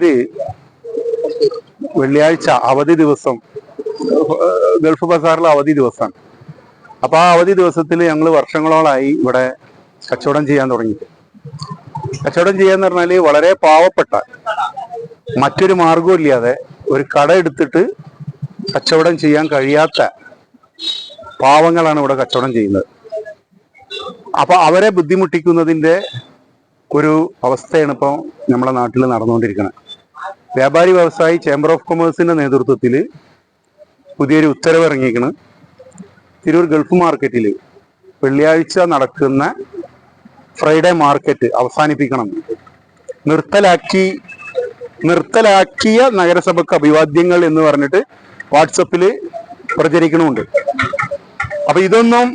തിരൂര് വെള്ളിയാഴ്ച അവധി ദിവസം ഗൾഫ് ബസാറിൽ അവധി ദിവസമാണ്. അപ്പൊ ആ അവധി ദിവസത്തിൽ ഞങ്ങൾ വർഷങ്ങളോളായി ഇവിടെ കച്ചവടം ചെയ്യാൻ തുടങ്ങി കച്ചവടം ചെയ്യാന്ന് പറഞ്ഞാൽ വളരെ പാവപ്പെട്ട മറ്റൊരു മാർഗവും ഇല്ലാതെ ഒരു കട എടുത്തിട്ട് കച്ചവടം ചെയ്യാൻ കഴിയാത്ത പാവങ്ങളാണ് ഇവിടെ കച്ചവടം ചെയ്യുന്നത്. അപ്പൊ അവരെ ബുദ്ധിമുട്ടിക്കുന്നതിന്റെ ഒരു അവസ്ഥയാണ് ഇപ്പോൾ നമ്മുടെ നാട്ടിൽ നടന്നുകൊണ്ടിരിക്കുന്നത് വ്യാപാരി വ്യവസായി ചേംബർ ഓഫ് കൊമേഴ്സിന്റെ നേതൃത്വത്തിൽ പുതിയൊരു ഉത്തരവ് ഇറങ്ങിയിരിക്കണ് തിരൂർ ഗൾഫ് മാർക്കറ്റിൽ വെള്ളിയാഴ്ച നടക്കുന്ന ഫ്രൈഡേ മാർക്കറ്റ് അവസാനിപ്പിക്കണം. നിർത്തലാക്കി നിർത്തലാക്കിയ നഗരസഭക്ക് അഭിവാദ്യങ്ങൾ എന്ന് പറഞ്ഞിട്ട് വാട്സപ്പിൽ പ്രചരിക്കണമുണ്ട്. അപ്പൊ ഇതൊന്നും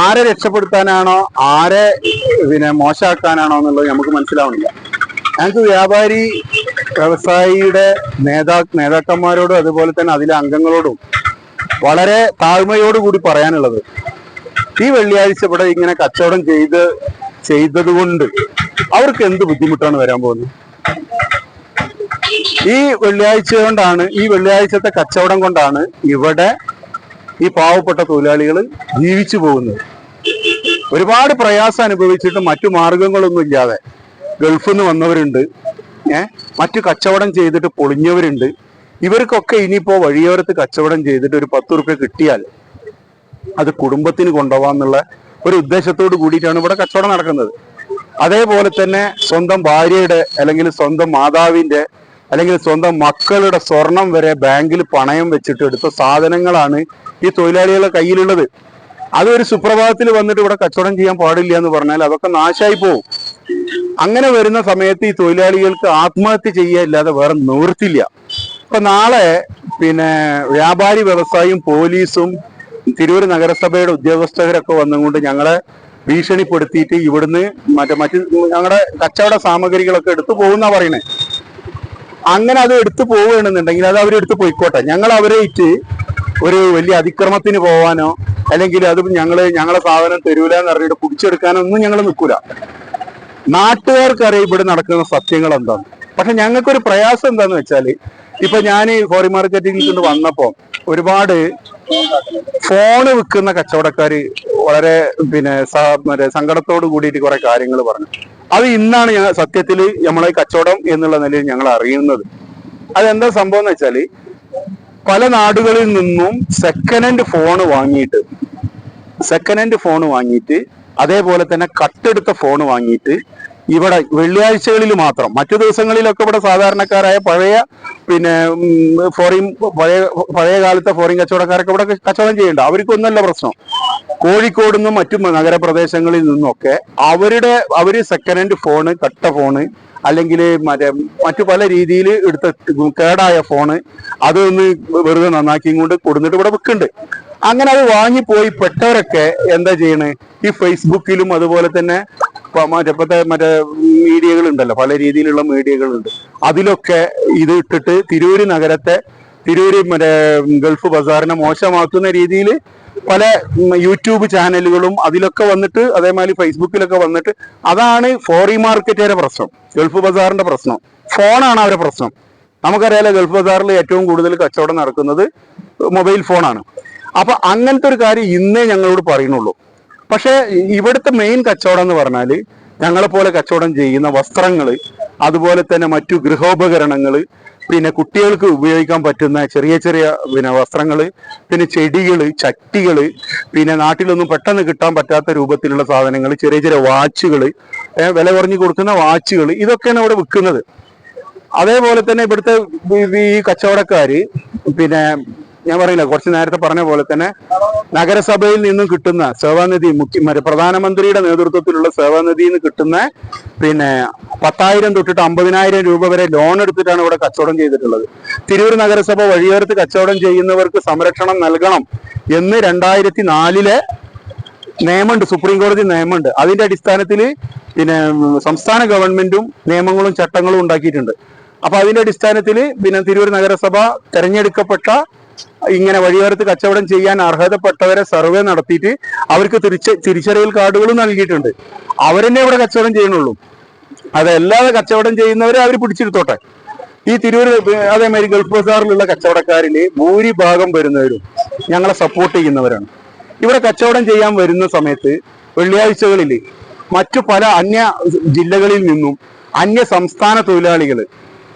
ആരെ രക്ഷപ്പെടുത്താനാണോ ആരെ പിന്നെ മോശമാക്കാനാണോ എന്നുള്ളത് നമുക്ക് മനസ്സിലാവുന്നില്ല. ഞങ്ങൾക്ക് വ്യാപാരി വ്യവസായിയുടെ നേതാ നേതാക്കന്മാരോടും അതുപോലെ തന്നെ അതിലെ അംഗങ്ങളോടും വളരെ താഴ്മയോടുകൂടി പറയാനുള്ളത്. ഈ വെള്ളിയാഴ്ച ഇവിടെ ഇങ്ങനെ കച്ചവടം ചെയ്ത് ചെയ്തത് കൊണ്ട് അവർക്ക് എന്ത് ബുദ്ധിമുട്ടാണ് വരാൻ പോകുന്നത്? ഈ വെള്ളിയാഴ്ച കൊണ്ടാണ് ഈ വെള്ളിയാഴ്ചത്തെ കച്ചവടം കൊണ്ടാണ് ഇവിടെ ഈ പാവപ്പെട്ട തൊഴിലാളികൾ ജീവിച്ചു പോകുന്നത്. ഒരുപാട് പ്രയാസം അനുഭവിച്ചിട്ട് മറ്റു മാർഗങ്ങളൊന്നും ഇല്ലാതെ ഗൾഫിൽ നിന്ന് വന്നവരുണ്ട്. ഏഹ് മറ്റു കച്ചവടം ചെയ്തിട്ട് പൊളിഞ്ഞവരുണ്ട്. ഇവർക്കൊക്കെ ഇനിയിപ്പോ വഴിയോരത്ത് കച്ചവടം ചെയ്തിട്ട് ഒരു പത്ത് റുപ്യ കിട്ടിയാൽ അത് കുടുംബത്തിന് കൊണ്ടുപോകാന്നുള്ള ഒരു ഉദ്ദേശത്തോട് കൂടിയിട്ടാണ് ഇവിടെ കച്ചവടം നടക്കുന്നത്. അതേപോലെ തന്നെ സ്വന്തം ഭാര്യയുടെ അല്ലെങ്കിൽ സ്വന്തം മാതാവിന്റെ അല്ലെങ്കിൽ സ്വന്തം മക്കളുടെ സ്വർണം വരെ ബാങ്കിൽ പണയം വെച്ചിട്ട് എടുത്ത സാധനങ്ങളാണ് ഈ തൊഴിലാളികളുടെ കയ്യിലുള്ളത്. അതൊരു സുപ്രഭാതത്തിൽ വന്നിട്ട് ഇവിടെ കച്ചവടം ചെയ്യാൻ പാടില്ല എന്ന് പറഞ്ഞാൽ അതൊക്കെ നാശമായി പോകും അങ്ങനെ വരുന്ന സമയത്ത് ഈ തൊഴിലാളികൾക്ക് ആത്മഹത്യ ചെയ്യാല്ലാതെ വേറെ നിവൃത്തില്ല ഇപ്പൊ നാളെ പിന്നെ വ്യാപാരി വ്യവസായിയും പോലീസും തിരൂർ നഗരസഭയുടെ ഉദ്യോഗസ്ഥരൊക്കെ വന്നുകൊണ്ട് ഞങ്ങളെ ഭീഷണിപ്പെടുത്തിയിട്ട് ഇവിടുന്ന് മറ്റേ മറ്റ് ഞങ്ങളുടെ കച്ചവട സാമഗ്രികളൊക്കെ എടുത്തു പോകുന്ന പറയണേ. അങ്ങനെ അത് എടുത്തു പോവുകയാണെന്നുണ്ടെങ്കിൽ അത് അവരെടുത്ത് പോയിക്കോട്ടെ. ഞങ്ങൾ അവരായിട്ട് ഒരു വലിയ അതിക്രമത്തിന് പോവാനോ അല്ലെങ്കിൽ അത് ഞങ്ങൾ ഞങ്ങളെ സാധനം തരൂല എന്ന് പറഞ്ഞിട്ട് പിടിച്ചെടുക്കാനോ ഒന്നും ഞങ്ങൾ നിൽക്കൂല നാട്ടുകാർക്കറിയാം ഇവിടെ നടക്കുന്ന സത്യങ്ങൾ എന്താണ് പക്ഷെ ഞങ്ങൾക്കൊരു പ്രയാസം എന്താന്ന് വെച്ചാൽ ഇപ്പൊ ഞാൻ ഫോറിൻ മാർക്കറ്റിൽ കൊണ്ട് വന്നപ്പോ ഒരുപാട് ഫോണ് വിൽക്കുന്ന കച്ചവടക്കാര് വളരെ പിന്നെ മറ്റേ സങ്കടത്തോട് കൂടിയിട്ട് കുറെ കാര്യങ്ങൾ പറഞ്ഞു. അത് ഇന്നാണ് ഞങ്ങൾ സത്യത്തിൽ നമ്മളെ കച്ചവടം എന്നുള്ള നിലയിൽ ഞങ്ങൾ അറിയുന്നത്. അതെന്താ സംഭവം എന്ന് വെച്ചാൽ പല നാടുകളിൽ നിന്നും സെക്കൻഡ് ഹാൻഡ് ഫോൺ വാങ്ങിയിട്ട് സെക്കൻഡ് ഹാൻഡ് ഫോൺ വാങ്ങിയിട്ട് അതേപോലെ തന്നെ കട്ടെടുത്ത ഫോൺ വാങ്ങിയിട്ട് ഇവിടെ വെള്ളിയാഴ്ചകളിൽ മാത്രം മറ്റു ദിവസങ്ങളിലൊക്കെ ഇവിടെ സാധാരണക്കാരായ പഴയ പിന്നെ ഫോറിൻ പഴയ പഴയ കാലത്തെ ഫോറിൻ കച്ചവടക്കാരൊക്കെ ഇവിടെ കച്ചവടം ചെയ്യേണ്ട അവർക്കൊന്നല്ല പ്രശ്നം. കോഴിക്കോട് നിന്നും മറ്റു നഗരപ്രദേശങ്ങളിൽ നിന്നൊക്കെ അവരുടെ അവർ സെക്കൻഡ് ഹാൻഡ് ഫോണ് കട്ട ഫോണ് അല്ലെങ്കിൽ മറ്റേ മറ്റു പല രീതിയിൽ എടുത്ത കേടായ ഫോണ് അതൊന്ന് വെറുതെ നന്നാക്കിയും കൊണ്ട് കൊടുത്തിട്ട് ഇവിടെ വിൽക്കുന്നുണ്ട്. അങ്ങനെ അത് വാങ്ങിപ്പോയി പെട്ടവരൊക്കെ എന്താ ചെയ്യണേ? ഈ ഫേസ്ബുക്കിലും അതുപോലെ തന്നെ മറ്റേ മറ്റേ മീഡിയകൾ ഉണ്ടല്ലോ പല രീതിയിലുള്ള മീഡിയകളുണ്ട്. അതിലൊക്കെ ഇത് ഇട്ടിട്ട് തിരൂര് നഗരത്തെ തിരൂര് മറ്റേ ഗൾഫ് ബസാറിനെ മോശമാക്കുന്ന രീതിയിൽ പല യൂട്യൂബ് ചാനലുകളും അതിലൊക്കെ വന്നിട്ട് അതേമാതിരി ഫേസ്ബുക്കിലൊക്കെ വന്നിട്ട് അതാണ് ഫോറി മാർക്കറ്റുകാരുടെ പ്രശ്നം ഗൾഫ് ബസാറിന്റെ പ്രശ്നം. ഫോണാണ് അവരുടെ പ്രശ്നം. നമുക്കറിയാലോ ഗൾഫ് ബസാറിൽ ഏറ്റവും കൂടുതൽ കച്ചവടം നടക്കുന്നത് മൊബൈൽ ഫോണാണ്. അപ്പൊ അങ്ങനത്തെ ഒരു കാര്യം ഇന്നേ ഞങ്ങളോട് പറയുന്നുള്ളൂ. പക്ഷേ ഇവിടുത്തെ മെയിൻ കച്ചവടം എന്ന് പറഞ്ഞാൽ ഞങ്ങളെ പോലെ കച്ചവടം ചെയ്യുന്ന വസ്ത്രങ്ങൾ അതുപോലെ തന്നെ മറ്റു ഗൃഹോപകരണങ്ങൾ പിന്നെ കുട്ടികൾക്ക് ഉപയോഗിക്കാൻ പറ്റുന്ന ചെറിയ ചെറിയ പിന്നെ വസ്ത്രങ്ങൾ പിന്നെ ചെടികൾ ചട്ടികൾ പിന്നെ നാട്ടിലൊന്നും പെട്ടെന്ന് കിട്ടാൻ പറ്റാത്ത രൂപത്തിലുള്ള സാധനങ്ങൾ ചെറിയ ചെറിയ വാച്ചുകൾ വില കുറഞ്ഞു കൊടുക്കുന്ന വാച്ചുകൾ ഇതൊക്കെയാണ് ഇവിടെ വിൽക്കുന്നത്. അതേപോലെ തന്നെ ഇവിടുത്തെ ഈ- കച്ചവടക്കാര് പിന്നെ ഞാൻ പറയില്ല കുറച്ച് നേരത്തെ പറഞ്ഞ പോലെ തന്നെ നഗരസഭയിൽ നിന്നും കിട്ടുന്ന സേവാനിധി മുഖ്യ പ്രധാനമന്ത്രിയുടെ നേതൃത്വത്തിലുള്ള സേവാനിധിയിൽ നിന്ന് കിട്ടുന്ന പിന്നെ പത്തായിരം തൊട്ടിട്ട് അമ്പതിനായിരം രൂപ വരെ ലോൺ എടുത്തിട്ടാണ് ഇവിടെ കച്ചവടം ചെയ്തിട്ടുള്ളത്. തിരൂർ നഗരസഭ വഴിയോരത്ത് കച്ചവടം ചെയ്യുന്നവർക്ക് സംരക്ഷണം നൽകണം എന്ന് രണ്ടായിരത്തി നാലിലെ നിയമമുണ്ട്. സുപ്രീം കോടതി നിയമമുണ്ട്. അതിന്റെ അടിസ്ഥാനത്തിൽ പിന്നെ സംസ്ഥാന ഗവൺമെന്റും നിയമങ്ങളും ചട്ടങ്ങളും ഉണ്ടാക്കിയിട്ടുണ്ട്. അപ്പൊ അതിന്റെ അടിസ്ഥാനത്തിൽ പിന്നെ തിരൂർ നഗരസഭ തെരഞ്ഞെടുക്കപ്പെട്ട ഇങ്ങനെ വഴിയോരത്ത് കച്ചവടം ചെയ്യാൻ അർഹതപ്പെട്ടവരെ സർവേ നടത്തിയിട്ട് അവർക്ക് തിരിച്ച തിരിച്ചറിയൽ കാർഡുകളും നൽകിയിട്ടുണ്ട്. അവരെന്നെ ഇവിടെ കച്ചവടം ചെയ്യണുള്ളൂ അതല്ലാതെ കച്ചവടം ചെയ്യുന്നവരെ അവർ പിടിച്ചെടുത്തോട്ടെ ഈ തിരൂർ അതേമാതിരി ഗൾഫ് ബസാറിലുള്ള കച്ചവടക്കാരിൽ ഭൂരിഭാഗം വരുന്നവരും ഞങ്ങളെ സപ്പോർട്ട് ചെയ്യുന്നവരാണ്. ഇവിടെ കച്ചവടം ചെയ്യാൻ വരുന്ന സമയത്ത് വെള്ളിയാഴ്ചകളിൽ മറ്റു പല അന്യ ജില്ലകളിൽ നിന്നും അന്യ സംസ്ഥാന തൊഴിലാളികൾ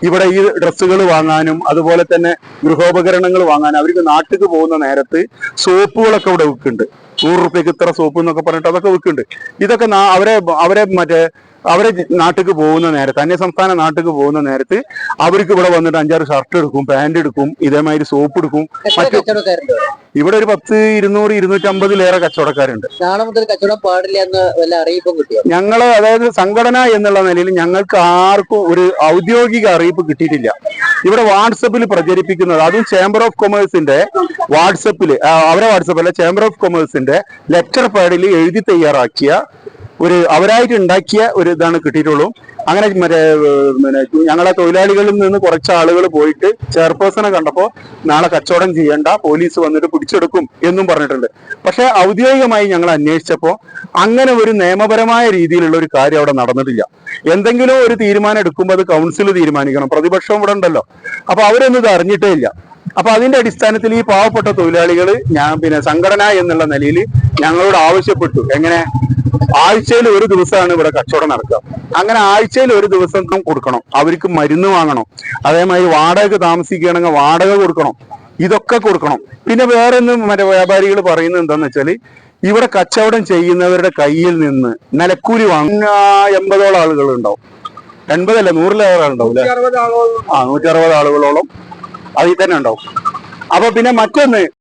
ഇവിടെ ഈ ഡ്രസ്സുകൾ വാങ്ങാനും അതുപോലെ തന്നെ ഗൃഹോപകരണങ്ങൾ വാങ്ങാനും അവർക്ക് നാട്ടിൽ പോകുന്ന നേരത്ത് സോപ്പുകളൊക്കെ ഇവിടെ വിൽക്കുന്നുണ്ട്. നൂറ് റുപ്യക്ക് ഇത്ര സോപ്പ് എന്നൊക്കെ പറഞ്ഞിട്ട് അതൊക്കെ വിൽക്കുന്നുണ്ട്. ഇതൊക്കെ അവരെ അവരെ മറ്റേ അവരെ നാട്ടിലേക്ക് പോകുന്ന നേരത്ത് അന്യ സംസ്ഥാന നാട്ടിലേക്ക് പോകുന്ന നേരത്ത് അവർക്ക് ഇവിടെ വന്നിട്ട് അഞ്ചാറ് ഷർട്ട് എടുക്കും പാന്റ് എടുക്കും ഇതേമാതിരി സോപ്പ് എടുക്കും മറ്റു ഇവിടെ? ഒരു പത്ത് ഇരുന്നൂറ് ഇരുന്നൂറ്റമ്പതിലേറെ കച്ചവടക്കാരുണ്ട്. നാളെ മുതൽ കച്ചവടം പാടില്ല എന്ന് വല്ല അറിയിപ്പും കിട്ടിയോ? ഞങ്ങൾ അതായത് സംഘടന എന്നുള്ള നിലയിൽ ഞങ്ങൾക്ക് ആർക്കും ഒരു ഔദ്യോഗിക അറിയിപ്പ് കിട്ടിയിട്ടില്ല. ഇവിടെ വാട്സപ്പിൽ പ്രചരിപ്പിക്കുന്നത് അതും ചേംബർ ഓഫ് കൊമേഴ്സിന്റെ വാട്സപ്പിൽ അവരെ വാട്സപ്പ് അല്ല ചേംബർ ഓഫ് കൊമേഴ്സിന്റെ ലെറ്റർ പാഡിൽ എഴുതി തയ്യാറാക്കിയ ഒരു അവരായിട്ട് ഉണ്ടാക്കിയ ഒരു ഇതാണ് കിട്ടിയിട്ടുള്ളൂ. അങ്ങനെ മറ്റേ പിന്നെ ഞങ്ങളെ തൊഴിലാളികളിൽ നിന്ന് കുറച്ച് ആളുകൾ പോയിട്ട് ചെയർപേഴ്സണെ കണ്ടപ്പോൾ നാളെ കച്ചവടം ചെയ്യണ്ട പോലീസ് വന്നിട്ട് പിടിച്ചെടുക്കും എന്നും പറഞ്ഞിട്ടുണ്ട്. പക്ഷെ ഔദ്യോഗികമായി ഞങ്ങൾ അന്വേഷിച്ചപ്പോൾ അങ്ങനെ ഒരു നിയമപരമായ രീതിയിലുള്ള ഒരു കാര്യം അവിടെ നടന്നിട്ടില്ല. എന്തെങ്കിലും ഒരു തീരുമാനം എടുക്കുമ്പോൾ അത് കൗൺസിൽ തീരുമാനിക്കണം പ്രതിപക്ഷം ഇവിടെ ഉണ്ടല്ലോ. അപ്പൊ അവരൊന്നും ഇത് അറിഞ്ഞിട്ടേ ഇല്ല. അപ്പൊ അതിന്റെ അടിസ്ഥാനത്തിൽ ഈ പാവപ്പെട്ട തൊഴിലാളികൾ ഞാൻ പിന്നെ സംഘടന എന്നുള്ള നിലയിൽ ഞങ്ങളോട് ആവശ്യപ്പെട്ടു. എങ്ങനെ? ആഴ്ചയിൽ ഒരു ദിവസമാണ് ഇവിടെ കച്ചവടം നടക്കുക. അങ്ങനെ ആഴ്ചയിൽ ഒരു ദിവസം കൊടുക്കണം. അവർക്ക് മരുന്ന് വാങ്ങണം. അതേമാതിരി വാടക താമസിക്കുകയാണെങ്കിൽ വാടക കൊടുക്കണം. ഇതൊക്കെ കൊടുക്കണം. പിന്നെ വേറെ ഒന്നും മറ്റേ വ്യാപാരികൾ പറയുന്നത് എന്താന്ന് വെച്ചാൽ ഇവിടെ കച്ചവടം ചെയ്യുന്നവരുടെ കയ്യിൽ നിന്ന് നിലക്കൂലി വാങ്ങുന്ന എൺപതോളം ആളുകൾ ഉണ്ടാവും എൺപതല്ല? നൂറിലേറെ ആളുണ്ടാവും ആ നൂറ്റി അറുപത് ആളുകളോളം അതിൽ തന്നെ ഉണ്ടാവും. അപ്പൊ പിന്നെ മറ്റൊന്ന്